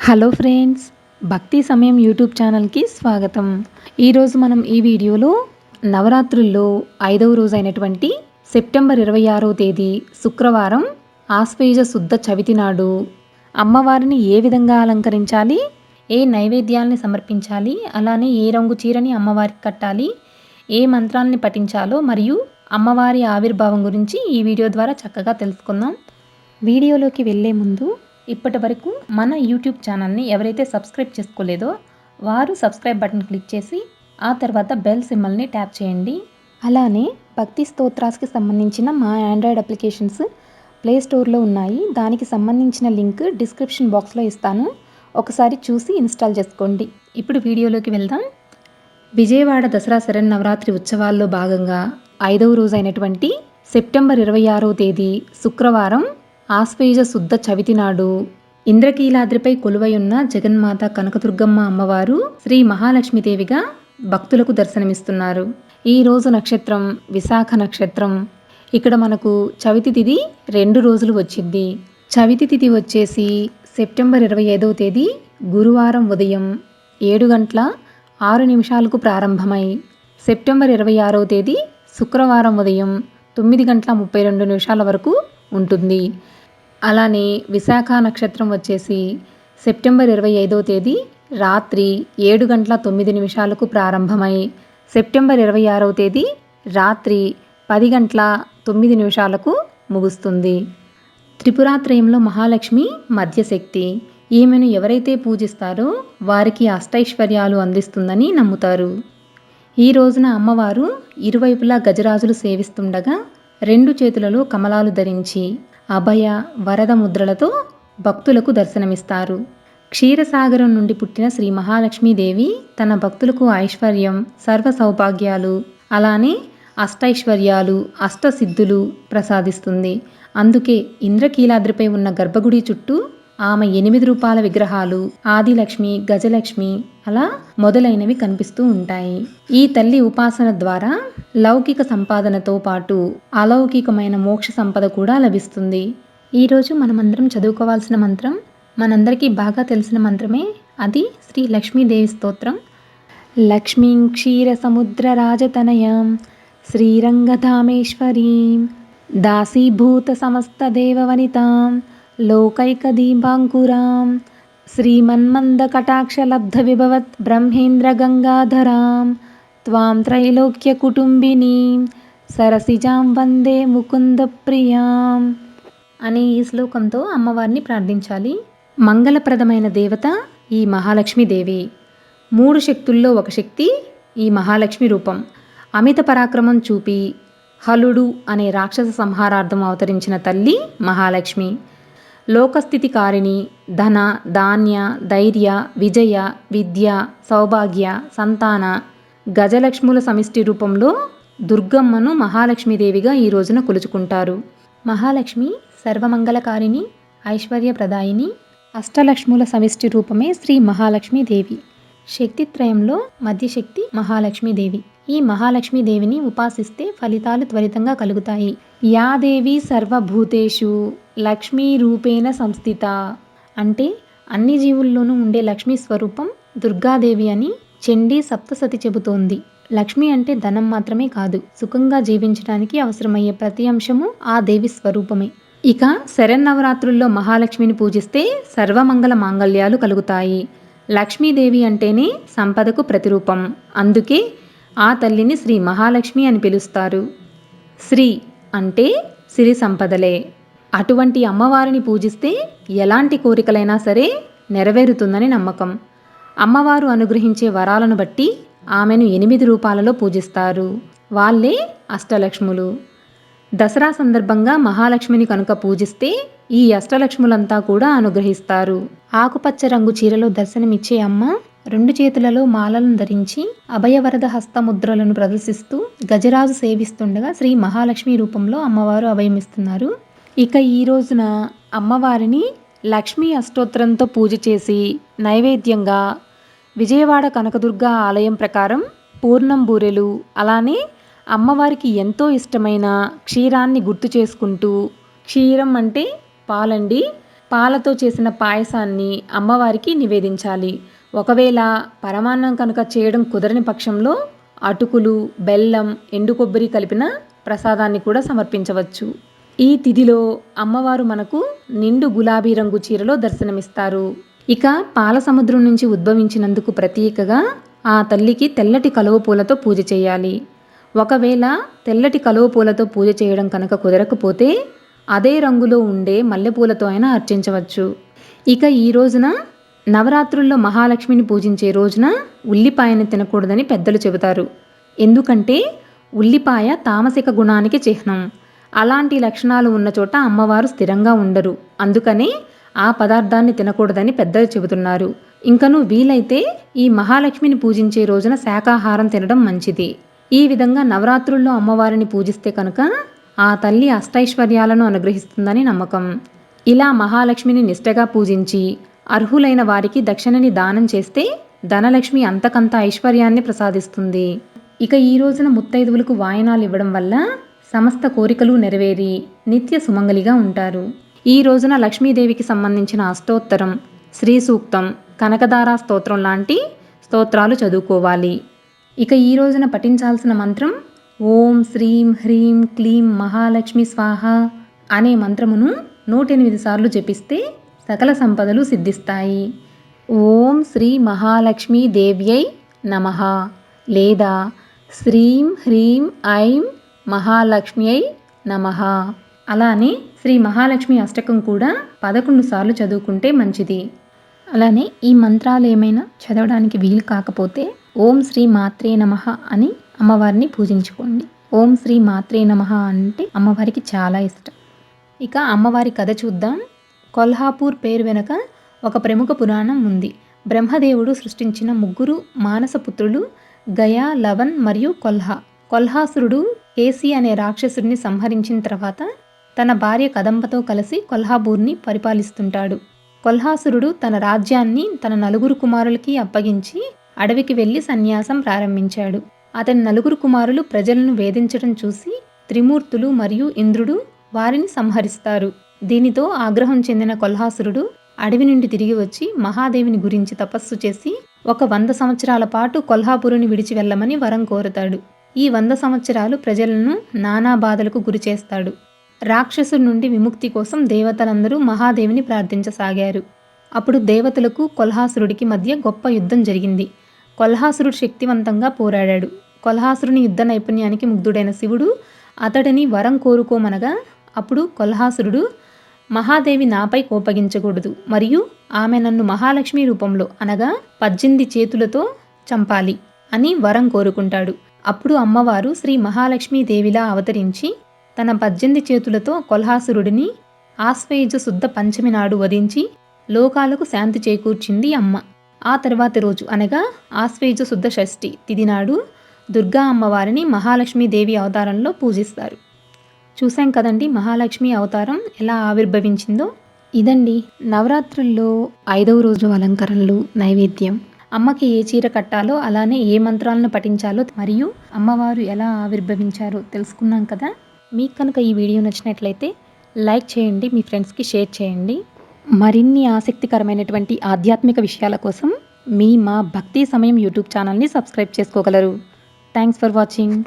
Hello friends భక్తి సమయం YouTube ఛానల్కి స్వాగతం. ఈరోజు మనం ఈ వీడియోలో నవరాత్రుల్లో ఐదవ రోజు అయినటువంటి సెప్టెంబర్ ఇరవై ఆరవ తేదీ శుక్రవారం ఆశ్వేజ శుద్ధ చవితి నాడు అమ్మవారిని ఏ విధంగా అలంకరించాలి ఏ నైవేద్యాల్ని సమర్పించాలి అలానే ఏ రంగు చీరని అమ్మవారికి కట్టాలి ఏ మంత్రాల్ని పఠించాలో మరియు అమ్మవారి ఆవిర్భావం గురించి ఈ వీడియో ద్వారా చక్కగా తెలుసుకుందాం. వీడియోలోకి వెళ్ళే ముందు ఇప్పటి వరకు మన యూట్యూబ్ ఛానల్ని ఎవరైతే సబ్స్క్రైబ్ చేసుకోలేదో వారు సబ్స్క్రైబ్ బటన్ క్లిక్ చేసి ఆ తర్వాత బెల్ సిమ్మల్ని ట్యాప్ చేయండి. అలానే భక్తి స్తోత్రాస్కి సంబంధించిన మా ఆండ్రాయిడ్ అప్లికేషన్స్ ప్లే స్టోర్లో ఉన్నాయి. దానికి సంబంధించిన లింక్ డిస్క్రిప్షన్ బాక్స్లో ఇస్తాను. ఒకసారి చూసి ఇన్స్టాల్ చేసుకోండి. ఇప్పుడు వీడియోలోకి వెళ్దాం. విజయవాడ దసరా శరన్నవరాత్రి ఉత్సవాల్లో భాగంగా ఐదవ రోజు అయినటువంటి సెప్టెంబర్ ఇరవై ఆరవ తేదీ శుక్రవారం ఆశ్వేయుజ శుద్ధ చవితి నాడు ఇంద్రకీలాద్రిపై కొలువయున్న జగన్మాత కనకదుర్గమ్మ అమ్మవారు శ్రీ మహాలక్ష్మీదేవిగా భక్తులకు దర్శనమిస్తున్నారు. ఈ రోజు నక్షత్రం విశాఖ నక్షత్రం. ఇక్కడ మనకు చవితి తిథి రెండు రోజులు వచ్చింది చవితి తిథి వచ్చేసి సెప్టెంబర్ ఇరవై ఐదవ తేదీ గురువారం ఉదయం ఏడు గంటల ఆరు నిమిషాలకు ప్రారంభమై సెప్టెంబర్ ఇరవై ఆరవ తేదీ శుక్రవారం ఉదయం తొమ్మిది గంటల ముప్పై రెండు నిమిషాల వరకు ఉంటుంది. అలానే విశాఖ నక్షత్రం వచ్చేసి సెప్టెంబర్ ఇరవై ఐదవ తేదీ రాత్రి ఏడు గంటల తొమ్మిది నిమిషాలకు ప్రారంభమై సెప్టెంబర్ ఇరవై ఆరవ తేదీ రాత్రి పది గంటల తొమ్మిది నిమిషాలకు ముగుస్తుంది. త్రిపురాత్రయంలో మహాలక్ష్మి మధ్యశక్తి. ఈమెను ఎవరైతే పూజిస్తారో వారికి అష్టైశ్వర్యాలు అందిస్తుందని నమ్ముతారు. ఈ రోజున అమ్మవారు ఇరువైపులా గజరాజులు సేవిస్తుండగా రెండు చేతులలో కమలాలు ధరించి అభయ వరద ముద్రలతో భక్తులకు దర్శనమిస్తారు. క్షీరసాగరం నుండి పుట్టిన శ్రీ మహాలక్ష్మీదేవి తన భక్తులకు ఐశ్వర్యం సర్వ సౌభాగ్యాలు అలానే అష్టైశ్వర్యాలు అష్టసిద్ధులు ప్రసాదిస్తుంది. అందుకే ఇంద్రకీలాద్రిపై ఉన్న గర్భగుడి చుట్టూ ఆమె ఎనిమిది రూపాయల విగ్రహాలు ఆదిలక్ష్మి గజలక్ష్మి అలా మొదలైనవి కనిపిస్తూ ఉంటాయి. ఈ తల్లి ఉపాసన ద్వారా లౌకిక సంపాదనతో పాటు అలౌకికమైన మోక్ష సంపద కూడా లభిస్తుంది. ఈరోజు మనమందరం చదువుకోవాల్సిన మంత్రం మనందరికీ బాగా తెలిసిన మంత్రమే అది శ్రీ లక్ష్మీదేవి స్తోత్రం. లక్ష్మీం క్షీర సముద్ర రాజతనయం శ్రీరంగధామేశ్వరీం దాసీభూత సమస్త దేవవనితాం లోకైకదీపాంకురాం బ్రహ్మేంద్ర బ్రహ్మేంద్రగంగాధరాం త్వాం త్రైలోక్యకుటుంబినీం సరసిజాం వందే ముకుందప్రియాం అనే ఈ శ్లోకంతో అమ్మవారిని ప్రార్థించాలి. మంగళప్రదమైన దేవత ఈ మహాలక్ష్మీదేవి మూడు శక్తుల్లో ఒక శక్తి ఈ మహాలక్ష్మి రూపం. అమిత పరాక్రమం చూపి హలుడు అనే రాక్షస సంహారార్థం అవతరించిన తల్లి మహాలక్ష్మి. లోకస్థితికారిణి ధన ధాన్య ధైర్య విజయ విద్య సౌభాగ్య సంతాన గజలక్ష్ముల సమిష్టి రూపంలో దుర్గమ్మను మహాలక్ష్మీదేవిగా ఈ రోజున కొలుచుకుంటారు. మహాలక్ష్మి సర్వమంగళకారిణి ఐశ్వర్యప్రదాయిని అష్టలక్ష్ముల సమిష్టి రూపమే శ్రీ మహాలక్ష్మీదేవి. శక్తిత్రయంలో మధ్యశక్తి మహాలక్ష్మీదేవి. ఈ మహాలక్ష్మీదేవిని ఉపాసిస్తే ఫలితాలు త్వరితంగా కలుగుతాయి. యాదేవి సర్వభూతేషు లక్ష్మీ రూపేణ సంస్థిత. అంటే అన్ని జీవుల్లోనూ ఉండే లక్ష్మీ స్వరూపం దుర్గాదేవి అని చండీ సప్తసతి చెబుతోంది. లక్ష్మి అంటే ధనం మాత్రమే కాదు సుఖంగా జీవించడానికి అవసరమయ్యే ప్రతి అంశము ఆ దేవి స్వరూపమే. ఇక శరన్నవరాత్రుల్లో మహాలక్ష్మిని పూజిస్తే సర్వమంగళ మాంగళ్యాలు కలుగుతాయి. లక్ష్మీదేవి అంటేనే సంపదకు ప్రతిరూపం. అందుకే ఆ తల్లిని శ్రీ మహాలక్ష్మి అని పిలుస్తారు. శ్రీ అంటే సిరి సంపదలే. అటువంటి అమ్మవారిని పూజిస్తే ఎలాంటి కోరికలైనా సరే నెరవేరుతుందని నమ్మకం. అమ్మవారు అనుగ్రహించే వరాలను బట్టి ఆమెను ఎనిమిది రూపాలలో పూజిస్తారు. వాళ్ళే అష్టలక్ష్ములు. దసరా సందర్భంగా మహాలక్ష్మిని కనుక పూజిస్తే ఈ అష్టలక్ష్ములంతా కూడా అనుగ్రహిస్తారు. ఆకుపచ్చ రంగు చీరలో దర్శనమిచ్చే అమ్మ రెండు చేతులలో మాలలను ధరించి అభయవరద హస్తముద్రలను ప్రదర్శిస్తూ గజరాజు సేవిస్తుండగా శ్రీ మహాలక్ష్మి రూపంలో అమ్మవారు అభయమిస్తున్నారు. ఇక ఈ రోజున అమ్మవారిని లక్ష్మీ అష్టోత్తరంతో పూజ చేసి నైవేద్యంగా విజయవాడ కనకదుర్గ ఆలయం ప్రకారం పూర్ణం బూరెలు అలానే అమ్మవారికి ఎంతో ఇష్టమైన క్షీరాన్ని గుర్తు చేసుకుంటూ క్షీరం అంటే పాలండి. పాలతో చేసిన పాయసాన్ని అమ్మవారికి నివేదించాలి. ఒకవేళ పరమాన్నం కనుక చేయడం కుదరని పక్షంలో అటుకులు బెల్లం ఎండు కొబ్బరి కలిపిన ప్రసాదాన్ని కూడా సమర్పించవచ్చు. ఈ తిథిలో అమ్మవారు మనకు నిండు గులాబీ రంగు చీరలో దర్శనమిస్తారు. ఇక పాల సముద్రం నుంచి ఉద్భవించినందుకు ప్రతీకగా ఆ తల్లికి తెల్లటి కలువ పూలతో పూజ చేయాలి. ఒకవేళ తెల్లటి కలువ పూలతో పూజ చేయడం కనుక కుదరకపోతే అదే రంగులో ఉండే మల్లెపూలతో అయినా అర్చించవచ్చు. ఇక ఈ రోజున నవరాత్రుల్లో మహాలక్ష్మిని పూజించే రోజున ఉల్లిపాయను తినకూడదని పెద్దలు చెబుతారు. ఎందుకంటే ఉల్లిపాయ తామసిక గుణానికి చిహ్నం. అలాంటి లక్షణాలు ఉన్న చోట అమ్మవారు స్థిరంగా ఉండరు. అందుకనే ఆ పదార్థాన్ని తినకూడదని పెద్దలు చెబుతున్నారు. ఇంకను వీలైతే ఈ మహాలక్ష్మిని పూజించే రోజున శాకాహారం తినడం మంచిది. ఈ విధంగా నవరాత్రుల్లో అమ్మవారిని పూజిస్తే కనుక ఆ తల్లి అష్టైశ్వర్యాలను అనుగ్రహిస్తుందని నమ్మకం. ఇలా మహాలక్ష్మిని నిష్టగా పూజించి అర్హులైన వారికి దక్షిణని దానం చేస్తే ధనలక్ష్మి అంతకంత ఐశ్వర్యాన్ని ప్రసాదిస్తుంది. ఇక ఈ రోజున ముత్తైదువులకు వాయనాలు ఇవ్వడం వల్ల సమస్త కోరికలు నెరవేరి నిత్య సుమంగలిగా ఉంటారు. ఈ రోజున లక్ష్మీదేవికి సంబంధించిన అష్టోత్తరం శ్రీ సూక్తం కనకదారా స్తోత్రం లాంటి స్తోత్రాలు చదువుకోవాలి. ఇక ఈ రోజున పఠించాల్సిన మంత్రం ఓం శ్రీం హ్రీం క్లీం మహాలక్ష్మి స్వాహ అనే మంత్రమును నూటెనిమిది సార్లు జపిస్తే సకల సంపదలు సిద్ధిస్తాయి. ఓం శ్రీ మహాలక్ష్మీ దేవ్యై నమ. లేదా శ్రీం హ్రీం ఐం మహాలక్ష్మ్యై నమ. అలానే శ్రీ మహాలక్ష్మి అష్టకం కూడా పదకొండు సార్లు చదువుకుంటే మంచిది. అలానే ఈ మంత్రాలు ఏమైనా చదవడానికి వీలు కాకపోతే ఓం శ్రీ మాత్రే నమ అని అమ్మవారిని పూజించుకోండి. ఓం శ్రీ మాత్రే నమ అంటే అమ్మవారికి చాలా ఇష్టం. ఇక అమ్మవారి కథ చూద్దాం. కొల్హాపూర్ పేరు వెనుక ఒక ప్రముఖ పురాణం ఉంది. బ్రహ్మదేవుడు సృష్టించిన ముగ్గురు మానసపుత్రులు గయా లవన్ మరియు కొల్హా. కొల్హాసురుడు కేసి అనే రాక్షసుడిని సంహరించిన తర్వాత తన భార్య కదంబతో కలిసి కొల్హాపూర్ని పరిపాలిస్తుంటాడు. కొల్హాసురుడు తన రాజ్యాన్ని తన నలుగురు కుమారులకి అప్పగించి అడవికి వెళ్ళి సన్యాసం ప్రారంభించాడు. అతని నలుగురు కుమారులు ప్రజలను వేధించడం చూసి త్రిమూర్తులు మరియు ఇంద్రుడు వారిని సంహరిస్తారు. దీనితో ఆగ్రహం చెందిన కొల్హాసురుడు అడవి నుండి తిరిగి వచ్చి మహాదేవిని గురించి తపస్సు చేసి ఒక వంద సంవత్సరాల పాటు కొల్హాపురుని విడిచి వెళ్ళమని వరం కోరుతాడు. ఈ వంద సంవత్సరాలు ప్రజలను నానా బాధలకు గురిచేస్తాడు రాక్షసుడి నుండి విముక్తి కోసం దేవతలందరూ మహాదేవిని ప్రార్థించసాగారు. అప్పుడు దేవతలకు కొల్హాసురుడికి మధ్య గొప్ప యుద్ధం జరిగింది. కొల్హాసురుడు శక్తివంతంగా పోరాడాడు. కొల్హాసురుని యుద్ధ నైపుణ్యానికి ముగ్ధుడైన శివుడు అతడిని వరం కోరుకోమనగా అప్పుడు కొల్హాసురుడు మహాదేవి నాపై కోపగించకూడదు. మరియు ఆమె నన్ను మహాలక్ష్మి రూపంలో అనగా పద్దెనిమిది చేతులతో చంపాలి అని వరం కోరుకుంటాడు. అప్పుడు అమ్మవారు శ్రీ మహాలక్ష్మీదేవిలా అవతరించి తన పద్దెనిమిది చేతులతో కొల్హాసురుడిని ఆశ్వయుజ శుద్ధ పంచమి నాడు వధించి లోకాలకు శాంతి చేకూర్చింది అమ్మ. ఆ తర్వాతి రోజు అనగా ఆశ్వయుజ శుద్ధ షష్ఠి తిది నాడు దుర్గా అమ్మవారిని మహాలక్ష్మీదేవి అవతారంలో పూజిస్తారు. చూసాం కదండి మహాలక్ష్మి అవతారం ఎలా ఆవిర్భవించిందో. ఇదండి నవరాత్రుల్లో ఐదవ రోజు అలంకరణలు నైవేద్యం. అమ్మకి ఏ చీర కట్టాలో అలానే ఏ మంత్రాలను పఠించాలో మరియు అమ్మవారు ఎలా ఆవిర్భవించారో తెలుసుకున్నాం కదా. మీకు కనుక ఈ వీడియో నచ్చినట్లయితే లైక్ చేయండి మీ ఫ్రెండ్స్కి షేర్ చేయండి. మరిన్ని ఆసక్తికరమైనటువంటి ఆధ్యాత్మిక విషయాల కోసం మీ మా భక్తి సమయం యూట్యూబ్ ఛానల్ని సబ్స్క్రైబ్ చేసుకోగలరు. Thanks for watching.